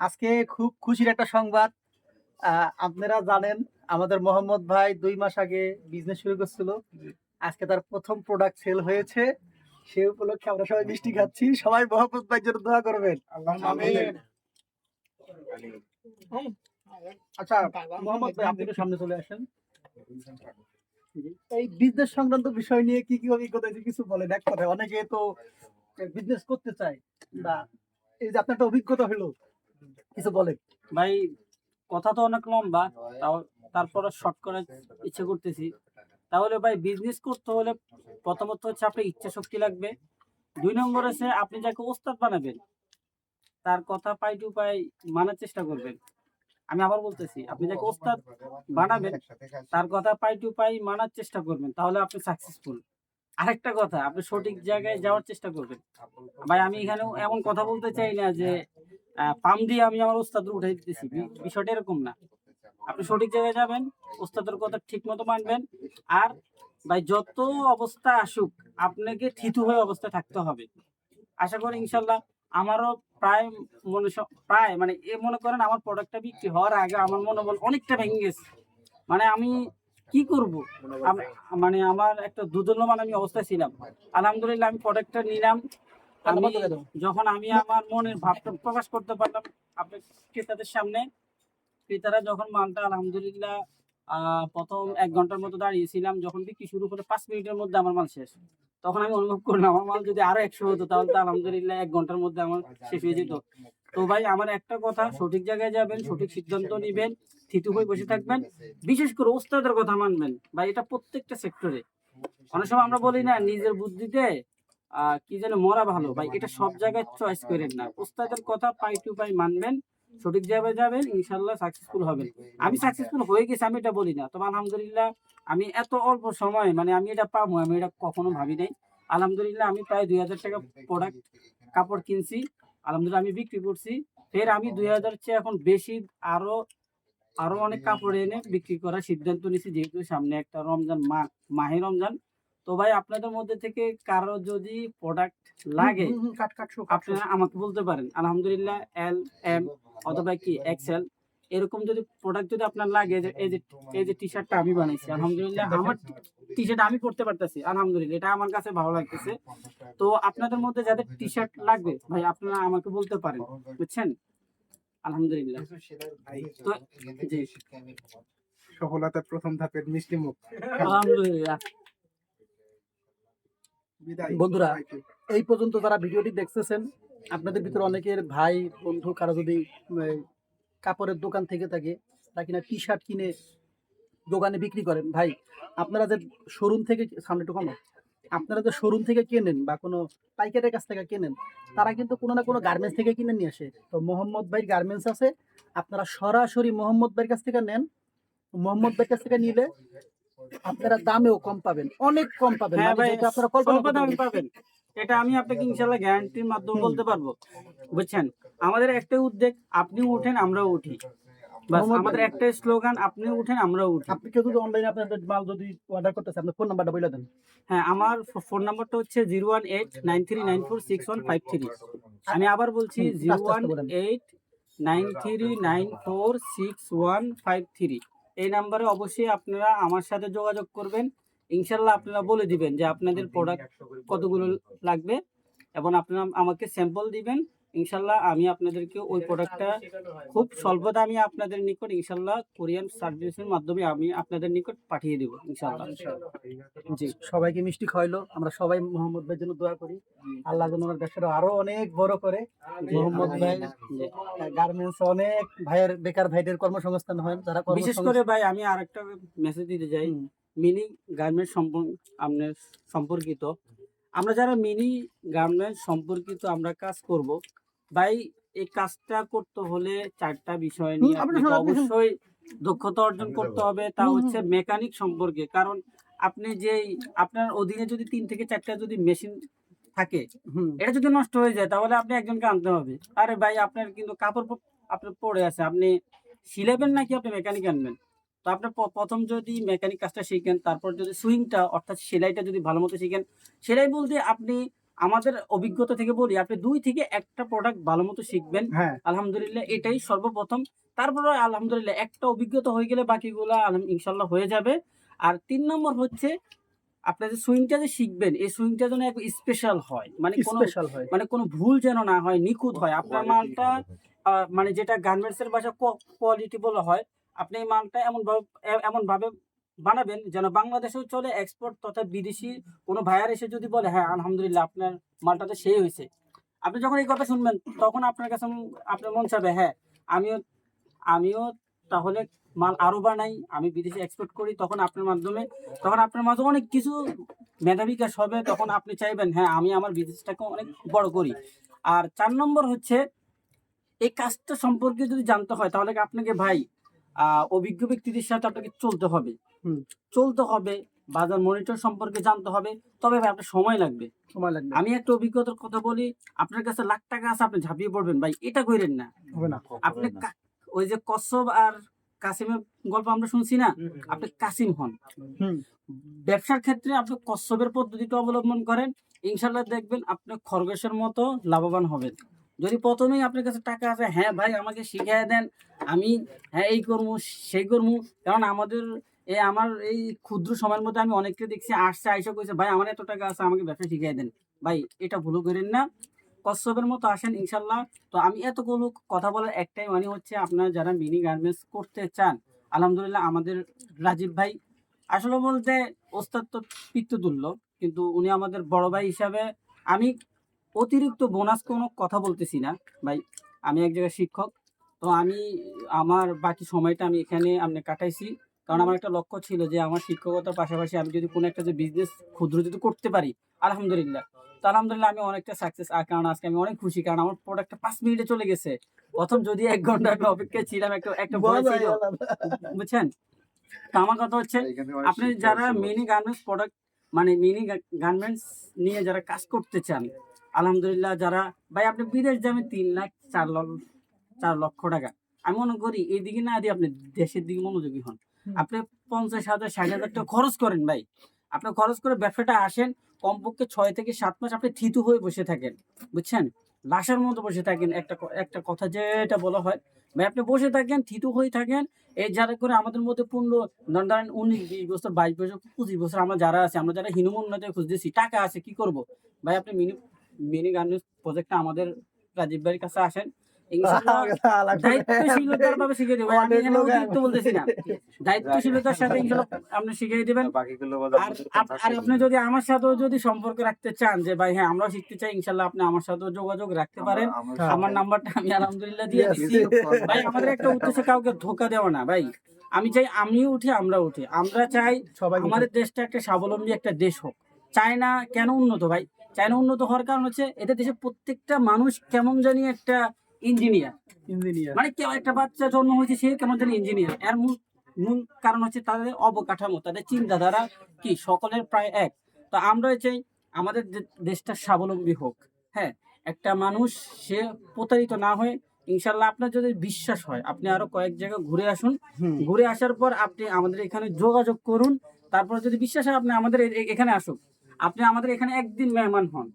আজকে খুব খুশির একটা সংবাদ। আহ, আপনারা জানেন আমাদের মোহাম্মদ ভাই দুই মাস আগে বিজনেস শুরু করছিল। আজকে তার প্রথম প্রোডাক্ট সেল হয়েছে। সে উপলক্ষে আমরা সবাই মিষ্টি খাচ্ছি। সবাই মোহাম্মদ ভাই জন্য দোয়া করবেন। আচ্ছা মোহাম্মদ ভাই আপনি সামনে চলে আসেন। এই বিজনেস সংক্রান্ত বিষয় নিয়ে কি কি অভিজ্ঞতা কিছু বলেন? এক কথায় অনেকে তো বিজনেস করতে চায়। বা এই যে আপনার একটা অভিজ্ঞতা হলো কিছু বলেন ভাই, কথা তো অনেক লম্বা, তাও তারপরে শর্ট করার ইচ্ছে করতেছি। তাহলে ভাই বিজনেস করতে হলে প্রথমত হচ্ছে আপনার ইচ্ছা শক্তি লাগবে। দুই নম্বর আছে আপনি যাকে ওস্তাদ বানাবেন, তার কথা পাই টু পাই মানার চেষ্টা করবেন। আমি আবার বলতেছি, আপনি যাকে ওস্তাদ বানাবেন, তার কথা পাই টু পাই মানার চেষ্টা করবেন, তাহলে আপনি সাকসেসফুল আরেকটা কথা আপনি সঠিক জায়গায় যাওয়ার চেষ্টা করবেন। ভাই আমি এখানে এমন কথা বলতে চাই না যে আহ, পাম দিয়ে আমি আমার ওস্তাদ উঠে দিতেছি। বিষয়টা এরকম না। আপনি সঠিক জায়গায় যাবেন ওস্তাদের কথা ঠিক মতো মানবেন। আর ভাই যত অবস্থা আসুক আপনাকে থিতু হয়ে অবস্থায় থাকতে হবে। আশা করি ইনশাল্লাহ আমারও প্রায় মনে প্রায় মানে এ মনে করেন আমার প্রোডাক্টটা বিক্রি হওয়ার আগে আমার মনোবল অনেকটা ভেঙে গেছে। মানে আমি কি করব? মানে আমার একটা দুদল্যমান আমি অবস্থায় ছিলাম। আলহামদুলিল্লাহ আমি প্রোডাক্টটা নিলাম। আমি যখন আমি আমার মনের ভাবটা প্রকাশ করতে পারলাম আপনার ক্রেতাদের সামনে ক্রেতারা যখন মালটা আলহামদুলিল্লাহ আহ, প্রথম এক ঘণ্টার মতো দাঁড়িয়েছিলাম যখন বিক্রি শুরু করে পাঁচ মিনিটের মধ্যে আমার মাল শেষ। তখন আমি অনুভব করলাম আমার মাল যদি আরও একশো হতো তাহলে তো আলহামদুলিল্লাহ এক ঘণ্টার মধ্যে আমার শেষ হয়ে যেত। তো ভাই আমার একটা কথা, সঠিক জায়গায় যাবেন, সঠিক সিদ্ধান্ত নিবেন, থিতু হয়ে বসে থাকবেন। বিশেষ করে ওস্তাদের কথা মানবেন। ভাই, এটা প্রত্যেকটা সেক্টরে অনেক সময় আমরা বলি না, নিজের বুদ্ধিতে কি যেন মরা ভালো। ভাই, এটা সব জায়গায় চয়েস করেন না। ওস্তাদের কথা পাই টু পাই মানবেন, সঠিক জায়গায় যাবেন ইনশাল্লাহ সাকসেসফুল হবেন। আমি সাকসেসফুল হয়ে গেছি, আমি এটা বলি না। তবে আলহামদুলিল্লাহ, আমি এত অল্প সময় মানে আমি এটা পাবো, আমি এটা কখনো ভাবি নাই। আলহামদুলিল্লাহ, আমি প্রায় দুই হাজার টাকা প্রোডাক্ট কাপড় কিনছি। আলহামদুলিল্লাহ আমি বিক্রি করছি। ফের আমি দুই হাজার চেয়ে এখন বেশি আরও আরও অনেক কাপড় এনে বিক্রি করার সিদ্ধান্ত নিছি যেহেতু সামনে একটা রমজান মা মাহে রমজান। তো ভাই আপনাদের মধ্যে থেকে কারও যদি প্রোডাক্ট লাগে। আপনারা আমাকে বলতে পারেন। আলহামদুলিল্লাহ এল এম অথবা কি এক্সেল এরকম যদি প্রোডাক্ট যদি আপনার লাগে যে এই যে এই যে টি শার্টটা আমি বানাইছি আলহামদুলিল্লাহ আমার টি শার্ট আমি পড়তে পারতেছি আলহামদুলিল্লাহ এটা আমার কাছে ভালো লাগতেছে। তো আপনাদের মধ্যে যাদের টি শার্ট লাগবে ভাই আপনারা আমাকে বলতে পারেন বুঝছেন? আলহামদুলিল্লাহ। তো জি। সফলতার প্রথম ধাপের মিষ্টি মুখ। আলহামদুলিল্লাহ। বন্ধুরা, এই পর্যন্ত যারা ভিডিওটি দেখতেছেন আপনাদের ভিতরে অনেকের ভাই বন্ধু কারও যদি কাপড়ের দোকান থেকে থাকে তা কিনা টি শার্ট কিনে দোকানে বিক্রি করেন। ভাই আপনারা যে শোরুম থেকে সামনে একটু আপনারা যে শোরুম থেকে কেনেন বা কোনো পাইকারের কাছ থেকে কেনেন তারা কিন্তু কোনো না কোনো গার্মেন্টস থেকে কিনে নিয়ে আসে। তো মোহাম্মদ ভাই গার্মেন্টস আছে আপনারা সরাসরি মোহাম্মদ ভাইয়ের কাছ থেকে নেন। মোহাম্মদ ভাইয়ের কাছ থেকে নিলে আপনারা দামেও কম পাবেন অনেক কম পাবেন। হ্যাঁ মানে আপনারা কল্পনা। পাবেন। এটা আমি আপনাকে ইনশাল্লাহ গ্যারান্টির মাধ্যমে। বলতে পারব। বুঝছেন? আমাদের একটাই উদ্যোগ আপনি উঠেন আমরাও উঠি। বাস আমাদের একটাই স্লোগান আপনি উঠেন আমরাও উঠি। আপনি কেউ যদি অনলাইনে আপনাদের মাল যদি অর্ডার করতেছে আপনার ফোন নাম্বারটা বলে দেন। হ্যাঁ আমার ফোন নাম্বারটা হচ্ছে zero one eight nine three nine four six one five three আমি আবার বলছি zero one eight nine three nine four six one five three এই নাম্বারে অবশ্যই আপনারা আমার সাথে যোগাযোগ করবেন। ইনশাল্লাহ আপনারা বলে দিবেন যে আপনাদের প্রোডাক্ট কতগুলো লাগবে এবং আপনারা আমাকে স্যাম্পল দিবেন। ইনশাল্লাহ আমি আপনাদেরকে ওই প্রোডাক্টটা খুব স্বল্প দামে আপনাদের নিকট ইনশাল্লাহ কোরিয়ান সার্ভিসের মাধ্যমে আমি আপনাদের নিকট পাঠিয়ে দেবো ইনশাল্লাহ জি। সবাইকে মিষ্টি খাওয়াইলো আমরা সবাই মোহাম্মদ ভাইয়ের জন্য দোয়া করি। আল্লাহ যেন ওনার ব্যবসাটা আরও অনেক বড় করে। মোহাম্মদ ভাই গার্মেন্টস অনেক ভাইয়ের বেকার ভাইদের কর্মসংস্থান হয়। যারা বিশেষ করে ভাই আমি আরেকটা মেসেজ দিতে চাই। হুম, মিনি গার্মেন্টস আপনার সম্পর্কিত। আমরা যারা মিনি গার্মেন্টস সম্পর্কিত আমরা কাজ করব ভাই এই কাজটা করতে হলে চারটা বিষয় নিয়ে। অবশ্যই দক্ষতা অর্জন করতে হবে। তা হচ্ছে মেকানিক সম্পর্কে। কারণ আপনি যেই আপনার অধীনে যদি তিন থেকে চারটা যদি মেশিন থাকে এটা যদি নষ্ট হয়ে যায় তাহলে আপনি একজনকে আনতে হবে। আরে ভাই আপনার কিন্তু কাপড় আপনার পড়ে আছে। আপনি সিলেবেন নাকি আপনি মেকানিক আনবেন? তো আপনার প- প্রথম যদি মেকানিক কাজটা শিখেন তারপর যদি সুইংটা অর্থাৎ সেলাইটা যদি ভালো মতো শিখেন সেলাই বলতে আপনি আমাদের অভিজ্ঞতা থেকে বলি আপনি দুই থেকে একটা প্রোডাক্ট ভালো মতো শিখবেন। হ্যাঁ। আলহামদুলিল্লাহ এটাই সর্বপ্রথম। তারপরে আলহামদুলিল্লাহ একটা অভিজ্ঞতা হয়ে গেলে বাকিগুলো আলহাম- ইনশাল্লাহ হয়ে যাবে। আর তিন নম্বর হচ্ছে আপনার যে সুইংটা যে শিখবেন এই সুইংটা যেন এক স্পেশাল হয়। মানে কোনো স্পেশাল হয়। মানে কোনো ভুল যেন না হয় নিখুঁত হয়। আপনার মালটা আহ, মানে যেটা গার্মেন্টস এর ভাষা কোয়ালিটি বলা হয় আপনি এই মালটা এমন ভাবে এমন ভাবে বানাবেন যেন বাংলাদেশেও চলে এক্সপোর্ট তথা বিদেশি কোনো ভাইয়ার এসে যদি বলে হ্যাঁ আলহামদুলিল্লাহ আপনার মালটাতে সেই হয়েছে। আপনি যখন এই কথা শুনবেন, তখন আপনার কাছে আপনার মন চাবে হ্যাঁ আমিও আমিও তাহলে মাল আরও বানাই, আমি বিদেশে এক্সপোর্ট করি। তখন আপনার মাধ্যমে, তখন আপনার মাধ্যমে অনেক কিছু মেধাবিকাশ হবে, তখন আপনি চাইবেন হ্যাঁ আমি আমার বিজনেসটাকে অনেক বড় করি। আর চার নম্বর হচ্ছে, এই কাজটা সম্পর্কে যদি জানতে হয়, তাহলে আপনাকে ভাই অভিজ্ঞ ব্যক্তিদের সাথে আপনাকে চলতে হবে। হুম। চলতে হবে বাজার মনিটর সম্পর্কে জানতে হবে। তবে ভাই আপনার সময় লাগবে। সময় লাগবে। আমি একটা অভিজ্ঞতার কথা বলি আপনার কাছে লাখ টাকা আছে আপনি ঝাঁপিয়ে পড়বেন। ভাই এটা কইরেন না। হবে না। আপনি ওই যে কচ্ছপ আর কাসিমের গল্প আমরা শুনছি না? আপনি কাসিম হন। হুম। ব্যবসার ক্ষেত্রে আপনি কচ্ছপের পদ্ধতিটা অবলম্বন করেন। ইনশাল্লাহ দেখবেন আপনি খরগোশের মতো লাভবান হবেন। যদি প্রথমেই আপনার কাছে টাকা আছে হ্যাঁ ভাই, আমাকে শিখিয়ে দেন, আমি হ্যাঁ এই করব, সেই করব। কারণ আমাদের এই আমার এই ক্ষুদ্র সময়ের মধ্যে আমি অনেককে দেখছি, আসছে, আইসা কইছে, ভাই, আমার এত টাকা আছে, আমাকে ব্যবসা শিখিয়ে দেন। ভাই, এটা ভুল করেন না। কচ্ছপের মতো আসেন, ইনশাল্লাহ। তো আমি এতগুলো কথা বলার একটাই মানে হচ্ছে, আপনারা যারা মিনি গার্মেন্টস করতে চান, আলহামদুলিল্লাহ আমাদের রাজীব ভাই, আসলে বলতে ওস্তাদ তো পিতৃতুল্য কিন্তু উনি আমাদের বড় ভাই হিসাবে আমি অতিরিক্ত বোনাস কোনো কথা বলতেছি না। ভাই আমি এক জায়গায় শিক্ষক তো আমি আমার বাকি সময়টা আমি এখানে আপনি কাটাইছি। কারণ আমার একটা লক্ষ্য ছিল যে আমার শিক্ষকতার পাশাপাশি আমি যদি কোনো একটা যে বিজনেস ক্ষুদ্র যদি করতে পারি আলহামদুলিল্লাহ। তো আলহামদুলিল্লাহ আমি অনেকটা সাকসেস আর কারণ আজকে আমি অনেক খুশি কারণ আমার প্রোডাক্টটা পাঁচ মিনিটে চলে গেছে। প্রথম যদি এক ঘণ্টা আমি অপেক্ষায় ছিলাম একটা একটা ভয় ছিল। বুঝছেন? তো আমার কথা হচ্ছে আপনি যারা মিনি গার্মেন্টস প্রোডাক্ট মানে মিনি গার্মেন্টস নিয়ে যারা কাজ করতে চান আলহামদুলিল্লাহ যারা ভাই আপনি বিদেশ যাবেন তিন লাখ চার লক্ষ চার লক্ষ টাকা। আমি মনে করি এইদিকে না দিয়ে আপনি দেশের দিকে মনোযোগী হন। আপনি পঞ্চাশ হাজার ষাট হাজার টাকা খরচ করেন ভাই। আপনি খরচ করে ব্যবসাটা আসেন কমপক্ষে ছয় থেকে সাত মাস আপনি থিতু হয়ে বসে থাকেন বুঝছেন? লাশের মতো বসে থাকেন একটা একটা কথা যেটা বলা হয়। ভাই আপনি বসে থাকেন থিতু হয়ে থাকেন এই যারা করে আমাদের মধ্যে পূর্ণ ধরেন উনিশ বিশ বছর বাইশ বছর পঁচিশ বছর আমরা যারা আছে আমরা যারা হিনুমন্নতে খুঁজতেছি টাকা আছে কি করব? ভাই আপনি মিনি মিনি গার্মেন্টস প্রজেক্টটা আমাদের রাজীব ভাইয়ের কাছে আসেন। ইনশাআল্লাহ দায়িত্বশীলতার ভাবে শিখিয়ে দেবো। আমি এখানে অতিরিক্ত বলতেছি না। দায়িত্বশীলতার সাথে আপনি শিখিয়ে দিবেন। আর আপনি যদি আমার সাথেও যদি সম্পর্ক রাখতে চান যে ভাই হ্যাঁ আমরাও শিখতে চাই ইনশাল্লাহ আপনি আমার সাথেও যোগাযোগ রাখতে পারেন। আমার নাম্বারটা আমি আলহামদুলিল্লাহ দিয়ে দিচ্ছি। ভাই আমাদের একটা উদ্দেশ্য কাউকে ধোকা দেওয়া না। ভাই আমি চাই আমিও উঠি আমরা উঠি। আমরা চাই সবাই আমাদের দেশটা একটা স্বাবলম্বী একটা দেশ হোক। চায়না কেন উন্নত ভাই? চায়না উন্নত হওয়ার কারণ হচ্ছে এদের দেশে প্রত্যেকটা মানুষ কেমন জানি একটা ইঞ্জিনিয়ার ইঞ্জিনিয়ার মানে কেউ একটা বাচ্চা জন্ম হয়েছে সে কেমন জানি ইঞ্জিনিয়ার এর মূল মূল কারণ হচ্ছে তাদের অবকাঠামো তাদের চিন্তাধারা কি সকলের প্রায় এক। তো আমরা চাই আমাদের দেশটা স্বাবলম্বী হোক। হ্যাঁ একটা মানুষ সে প্রতারিত না হয়ে ইনশাল্লাহ আপনার যদি বিশ্বাস হয় আপনি আরও কয়েক জায়গা ঘুরে আসুন। ঘুরে আসার পর আপনি আমাদের এখানে যোগাযোগ করুন। তারপর যদি বিশ্বাস হয় আপনি আমাদের এখানে আসুন আপনি আমাদের এখানে একদিন মেহমান হন।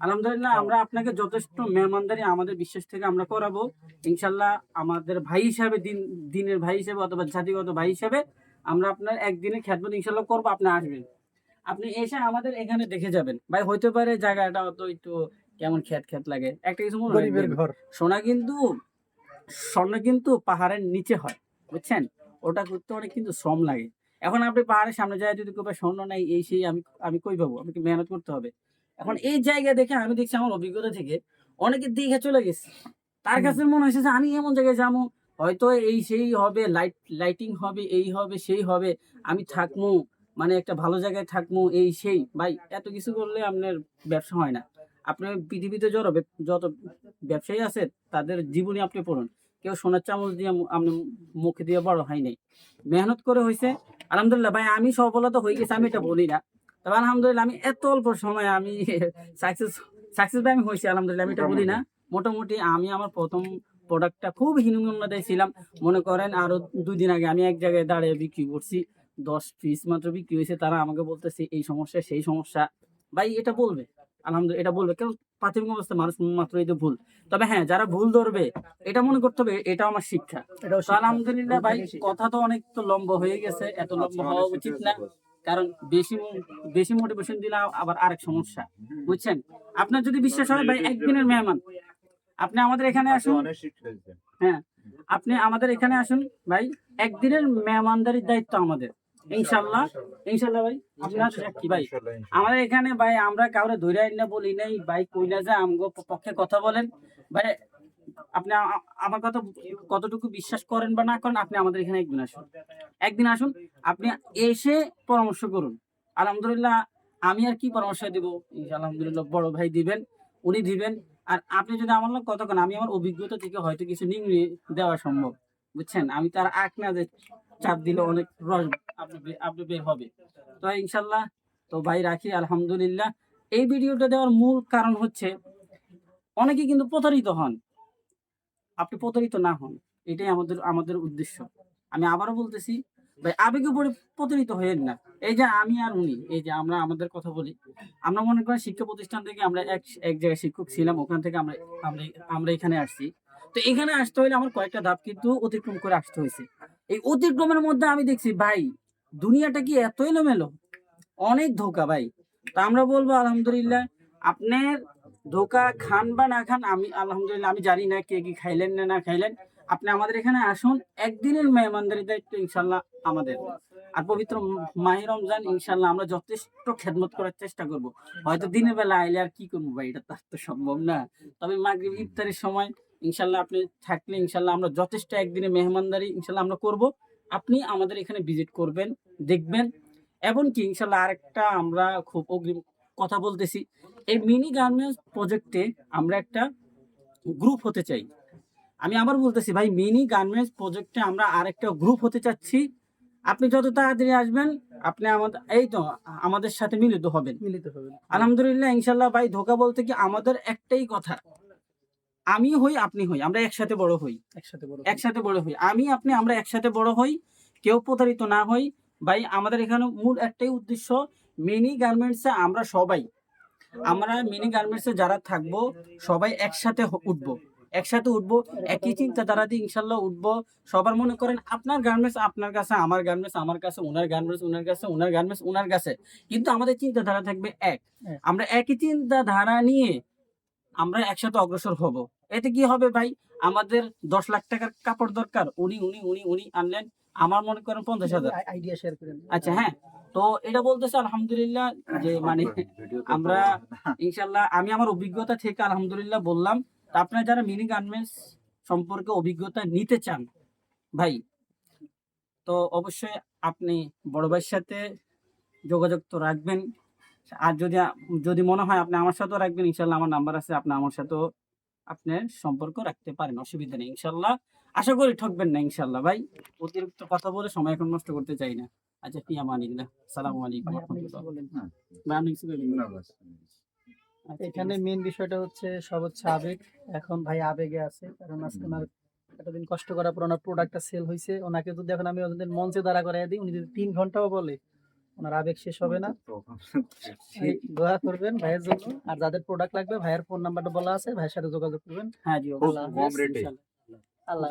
আলহামদুলিল্লাহ আমরা আপনাকে যথেষ্ট মেহমানদারি আমাদের বিশ্বাস থেকে আমরা করাবো। ইনশাল্লাহ আমাদের ভাই হিসাবে দিন দিনের ভাই হিসাবে অথবা জাতিগত ভাই হিসাবে আমরা আপনার একদিনের খ্যাতমত ইনশাল্লাহ করব আপনি আসবেন। আপনি এসে আমাদের এখানে দেখে যাবেন। ভাই হইতে পারে জায়গাটা তো একটু কেমন খ্যাত খ্যাত লাগে। একটা কিছু মনে ঘর। সোনা কিন্তু স্বর্ণ কিন্তু পাহাড়ের নিচে হয় বুঝছেন? ওটা করতে অনেক কিন্তু শ্রম লাগে। এখন আপনি পাহাড়ের সামনে যায় যদি কেউ স্বর্ণ নাই এই সেই আমি আমি কই পাবো? আমাকে মেহনত করতে হবে। এখন এই জায়গা দেখে আমি দেখছি আমার অভিজ্ঞতা থেকে অনেকে দেখে চলে গেছে। তার কাছে মনে হয়েছে যে আমি এমন জায়গায় যাব হয়তো এই সেই হবে লাইট লাইটিং হবে এই হবে সেই হবে আমি থাকব মানে একটা ভালো জায়গায় থাকব এই সেই। ভাই এত কিছু করলে আপনার ব্যবসা হয় না। আপনার পৃথিবীতে যত যত ব্যবসায়ী আছে তাদের জীবনী আপনি পড়ুন কেউ সোনার চামচ দিয়ে আপনি মুখে দিয়ে বড় হয় নাই। মেহনত করে হয়েছে আলহামদুলিল্লাহ, ভাই, আমি সফলতা হয়ে গেছে, আমি এটা বলি না। তবে আলহামদুলিল্লাহ, আমি এত অল্প সময় আমি সাকসেস সাকসেস আমি হয়েছি, আলহামদুলিল্লাহ, আমি এটা বলি না। মোটামুটি আমি আমার প্রথম প্রোডাক্টটা খুব হিনুমন্যতায় ছিলাম। মনে করেন, আরও দুই দিন আগে আমি এক জায়গায় দাঁড়িয়ে বিক্রি করছি। দশ পিস মাত্র বিক্রি হয়েছে, তারা আমাকে বলতেছে, এই সমস্যা, সেই সমস্যা। ভাই, এটা বলবে? আলহামদুলিল্লাহ এটা বলবে। কারণ প্রাথমিক অবস্থায় মানুষ মাত্র এই তো ভুল। তবে হ্যাঁ যারা ভুল ধরবে এটা মনে করতে হবে এটা আমার শিক্ষা। আলহামদুলিল্লাহ ভাই কথা তো অনেক তো লম্বা হয়ে গেছে এত লম্বা হওয়া উচিত না। কারণ বেশি বেশি মোটিভেশন দিলে আবার আরেক সমস্যা। বুঝছেন? আপনার যদি বিশ্বাস হয় ভাই একদিনের মেহমান। আপনি আমাদের এখানে আসুন। হ্যাঁ আপনি আমাদের এখানে আসুন ভাই একদিনের মেহমানদারির দায়িত্ব আমাদের। ইনশাল্লাহ ইনশাল্লাহ ভাই আপনার কি ভাই। আমাদের এখানে ভাই আমরা কাউরে ধরে আইন না বলি নাই ভাই কইলা যে আমগো পক্ষে কথা বলেন। ভাই আপনি আমার কথা কতটুকু বিশ্বাস করেন বা না করেন আপনি আমাদের এখানে একদিন আসুন। একদিন আসুন আপনি এসে পরামর্শ করুন। আলহামদুলিল্লাহ আমি আর কি পরামর্শ দিব? আলহামদুলিল্লাহ বড় ভাই দিবেন উনি দিবেন। আর আপনি যদি আমার কেন আমি আমার অভিজ্ঞতা থেকে হয়তো কিছু নিংড়ে দেওয়া সম্ভব। বুঝছেন? আমি তার আগ না যে চাপ দিলে অনেক রস আপনি আপনি বের হবে। তো ইনশাল্লাহ, তো ভাই রাখি, আলহামদুলিল্লাহ। এই ভিডিওটা দেওয়ার মূল কারণ হচ্ছে, অনেকে কিন্তু প্রতারিত হন। আপনি প্রতারিত না হন, এটাই আমাদের আমাদের উদ্দেশ্য। আমি আবারও বলতেছি, ভাই আবেগে পড়ে প্রতারিত হয়েন না। এই যে আমি আর উনি, এই যে আমরা আমাদের কথা বলি, আমরা মনে করি শিক্ষা প্রতিষ্ঠান থেকে আমরা এক এক জায়গায় শিক্ষক ছিলাম, ওখান থেকে আমরা আমরা এখানে আসছি। তো এখানে আসতে হলে আমার কয়েকটা ধাপ কিন্তু অতিক্রম করে আসতে হয়েছে এই অতিক্রমের মধ্যে আমি দেখছি, ভাই, দুনিয়াটা কি এত এলোমেলো? অনেক ধোকা, ভাই। তা আমরা বলব, আলহামদুলিল্লাহ, আপনার ধোকা খান বা না খান, আমি, আলহামদুলিল্লাহ, আমি জানি না কে কি খাইলেন না না খাইলেন। আপনি আমাদের এখানে আসুন, একদিনের মেহমানদারি দায়িত্ব ইনশাল্লাহ আমাদের। আর পবিত্র মাহি রমজান ইনশাল্লাহ আমরা যথেষ্ট খেদমত করার চেষ্টা করব। হয়তো দিনের বেলা আইলে আর কি করব, ভাই? এটা তার তো সম্ভব না। তবে মাগরিব, ইফতারের সময় ইনশাল্লাহ আপনি থাকলে ইনশাল্লাহ আমরা যথেষ্ট একদিনে মেহমানদারি ইনশাল্লাহ আমরা করব। আপনি আমাদের এখানে ভিজিট করবেন দেখবেন। এমনকি ইনশাল্লাহ আরেকটা আমরা খুব অগ্রিম কথা বলতেছি এই মিনি গার্মেন্টস প্রজেক্টে আমরা একটা গ্রুপ হতে চাই। আমি আবার বলতেছি ভাই মিনি গার্মেন্টস প্রজেক্টে আমরা আরেকটা গ্রুপ হতে চাচ্ছি। আপনি যত তাড়াতাড়ি আসবেন আপনি আমাদের এই তো আমাদের সাথে মিলিত হবেন। মিলিত হবেন। আলহামদুলিল্লাহ ইনশাল্লাহ ভাই ধোকা বলতে কি আমাদের একটাই কথা। আমি হই আপনি হই আমরা একসাথে বড় হই। একসাথে বড় একসাথে বড় হই। আমি আপনি আমরা একসাথে বড় হই। কেউ প্রতারিত না হই। ভাই আমাদের এখানে মূল একটাই উদ্দেশ্য মিনি গার্মেন্টসে আমরা সবাই আমরা মিনি গার্মেন্টসে যারা থাকব সবাই একসাথে উঠবো। একসাথে উঠবো একই চিন্তাধারা দিয়ে ইনশাল্লাহ উঠবো। সবার মনে করেন আপনার গার্মেন্টস আপনার কাছে আমার গার্মেন্টস আমার কাছে ওনার গার্মেন্টস ওনার কাছে ওনার গার্মেন্টস ওনার কাছে। কিন্তু আমাদের চিন্তাধারা থাকবে এক। এক। আমরা একই চিন্তাধারা নিয়ে আমরা একসাথে অগ্রসর হব। এতে কি হবে ভাই? আমাদের দশ লাখ টাকার কাপড় দরকার। উনি উনি উনি উনি আনলেন। আমার মনে করেন পঞ্চাশ হাজার। আইডিয়া শেয়ার করেন আচ্ছা হ্যাঁ। তো এটা বলতেছে আলহামদুলিল্লাহ যে মানে আমরা ইনশাল্লাহ আমি আমার অভিজ্ঞতা থেকে আলহামদুলিল্লাহ বললাম। তা আপনারা যারা মিনি গার্মেন্টস সম্পর্কে অভিজ্ঞতা নিতে চান ভাই তো অবশ্যই আপনি বড় ভাইয়ের সাথে যোগাযোগ তো রাখবেন। আর যদি যদি মনে হয় আপনি আমার সাথেও রাখবেন ইনশাল্লাহ আমার নাম্বার আছে আপনি আমার সাথেও আপনার সম্পর্ক রাখতে পারেন অসুবিধা নেই ইনশাল্লাহ। আশা করি ঠকবেন না ইনশাল্লাহ। ভাই অতিরিক্ত কথা বলে সময় এখন নষ্ট করতে চাই না। আচ্ছা ফি আমানিল্লাহ সালামু আলাইকুম ভাই রহমতুল্লাহ। আপনি কিছু বলবেন? আচ্ছা, ঠিক এখানে। মেন বিষয়টা হচ্ছে সব হচ্ছে আবেগ। এখন ভাই আবেগে আছে কারণ আজকে ওনার এতদিন কষ্ট করার পর ওনার প্রোডাক্টটা সেল হয়েছে ওনাকে যদি এখন আমি ওদের মঞ্চে দাঁড়া করাই দিই উনি যদি তিন ঘন্টাও বলে ওনার আবেগ শেষ হবে না। দোয়া করবেন ভাইয়ের জন্য। আর যাদের প্রোডাক্ট লাগবে ভাইয়ের ফোন নাম্বারটা বলা আছে ভাইয়ের সাথে যোগাযোগ করবেন। হ্যাঁ জি আল্লাহ অবশ্যই আল্লাহ। আল্লাহ